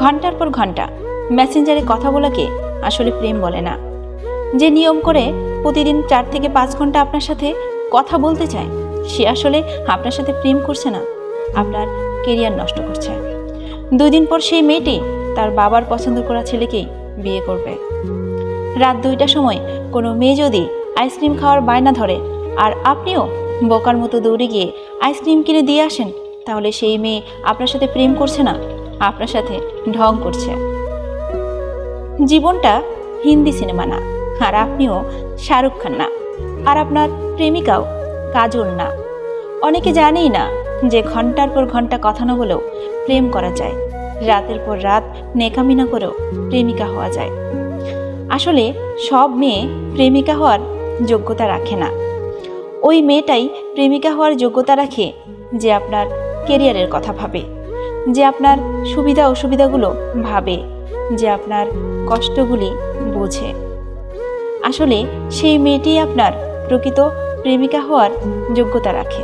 ঘণ্টার পর ঘণ্টা মেসেঞ্জারে কথা বলাকে আসলে প্রেম বলে না। যে নিয়ম করে প্রতিদিন চার থেকে পাঁচ ঘণ্টা আপনার সাথে কথা বলতে চায়, সে আসলে আপনার সাথে প্রেম করছে না, আপনার কেরিয়ার নষ্ট করছে। দুই দিন পর সেই মেয়েটি তার বাবার পছন্দ করা ছেলেকেই বিয়ে করবে। রাত দুইটার সময় কোনো মেয়ে যদি আইসক্রিম খাওয়ার বায়না ধরে, আর আপনিও বোকার মতো দৌড়ে গিয়ে আইসক্রিম কিনে দিয়ে আসেন তাহলে সেই মেয়ে আপনার সাথে প্রেম করছে না? আপনার সাথে ঢং করছে। জীবনটা হিন্দি সিনেমা না, আর আপনিও শাহরুখ খান না। আর আপনার প্রেমিকাও কাজল না। অনেকে জানেই না যে ঘণ্টার পর ঘণ্টা কথা না বলেও প্রেম করা যায়। রাতের পর রাত নেকামি না করেও প্রেমিকা হওয়া যায়। আসলে সব মেয়ে প্রেমিকা হওয়ার যোগ্যতা রাখে না। ওই মেয়েটাই প্রেমিকা হওয়ার যোগ্যতা রাখে যে আপনার কেরিয়ারের কথা ভাবে, যে আপনার সুবিধা অসুবিধাগুলো ভাবে, যে আপনার কষ্টগুলি বোঝে। আসলে সেই মেয়েটি আপনার প্রকৃত প্রেমিকা হওয়ার যোগ্যতা রাখে।